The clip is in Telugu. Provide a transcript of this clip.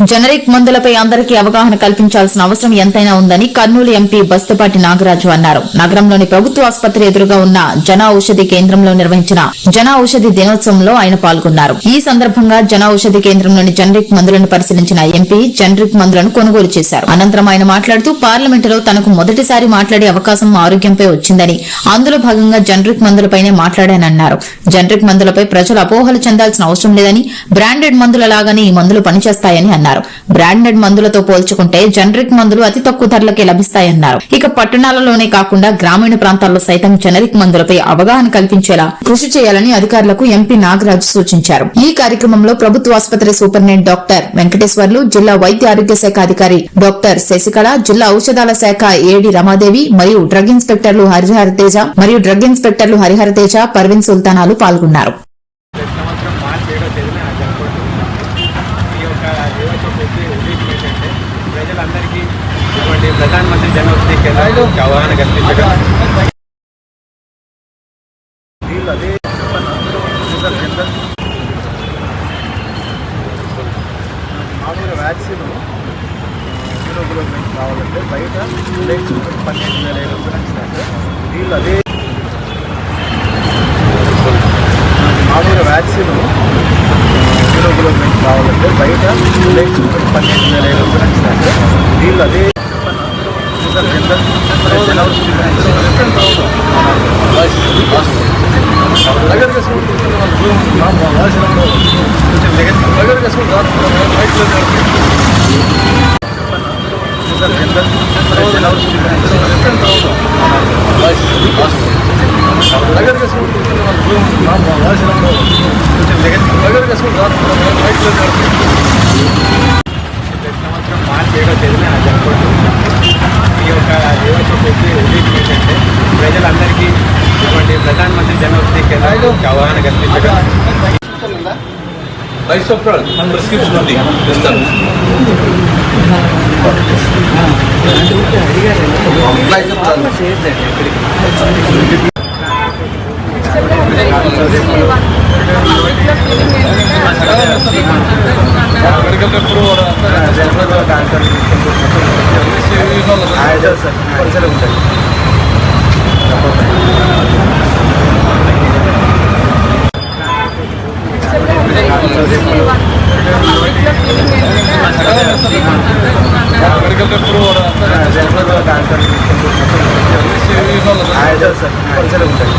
జనరిక్ మందులపై అందరికీ అవగాహన కల్పించాల్సిన అవసరం ఎంతైనా ఉందని కర్నూలు ఎంపీ బస్తుపాటి నాగరాజు అన్నారు. నగరంలోని ప్రభుత్వ ఆసుపత్రి ఎదురుగా ఉన్న జన ఔషధి కేంద్రంలో నిర్వహించిన జన ఔషధి దినోత్సవంలో ఆయన పాల్గొన్నారు. ఈ సందర్భంగా జన ఔషధి కేంద్రంలోని జనరిక్ మందులను పరిశీలించిన ఎంపీ జనరిక్ మందులను కొనుగోలు చేశారు. అనంతరం ఆయన మాట్లాడుతూ పార్లమెంటులో తనకు మొదటిసారి మాట్లాడే అవకాశం ఆరోగ్యంపై వచ్చిందని అందులో భాగంగా జనరిక్ మందులపైనే మాట్లాడానన్నారు. జనరిక్ మందులపై ప్రజలు అపోహలు చెందాల్సిన అవసరం లేదని బ్రాండెడ్ మందుల లాగానే ఈ మందులు పనిచేస్తాయని అన్నారు. బ్రాండెడ్ మందులతో పోల్చుకుంటే జనరిక్ మందులు అతి తక్కువ ధరలకే లభిస్తాయన్నారు. ఇక పట్టణాలలోనే కాకుండా గ్రామీణ ప్రాంతాల్లో సైతం జనరిక్ మందులపై అవగాహన కల్పించేలా కృషి చేయాలని అధికారులకు ఎంపీ నాగరాజు సూచించారు. ఈ కార్యక్రమంలో ప్రభుత్వ ఆసుపత్రి సూపరింటెండెంట్ డాక్టర్ వెంకటేశ్వర్లు జిల్లా వైద్య ఆరోగ్య శాఖ అధికారి డాక్టర్ శశికళ జిల్లా ఔషధాల శాఖ ఏడి రమాదేవి మరియు డ్రగ్ ఇన్స్పెక్టర్లు హరిహర తేజ మరియు డ్రగ్ ఇన్స్పెక్టర్లు హరిహర తేజ పర్వీన్ సుల్తానాలు పాల్గొన్నారు ప్రతి సంవత్సరం మార్చి ఏడో తేదీన జరుపుకుంటున్నాం ఈ యొక్క దినోత్సవం వచ్చి ఉద్దేశం ఏంటంటే ప్రజలందరికీ ఇటువంటి ప్రధానమంత్రి జన ఔషధి కేంద్రాలు అవగాహన కల్పించడం వీళ్ళు అదే మామూలుగా వ్యాక్సిన్ కావాలంటే బయట పన్నెండు వేల ఐదు. వందలు వీళ్ళు అదే మామూలుగా వ్యాక్సిన్ యూరోగ్లోమెంట్ కావాలంటే బయట విలేజ్ పన్నెండు వేల ఐదు వందలు అంటే వీళ్ళు అదే ప్రతి సంవత్సరం మార్చి ఏడో తేదీన జరుపుకుంటున్నాం ఈ యొక్క దినోత్సవం వచ్చి ఉద్దేశం ఏంటంటే ప్రజలందరికీ ఇటువంటి ప్రధానమంత్రి అవగాహన కల్పించడం ప్రిస్క్రిప్షన్ ఉంది ఇస్తాను మెడికల్ ఎప్పుడు పరిసరం ఉంటుంది మెడికల్ ఎప్పుడు పరిసరం ఉంటుంది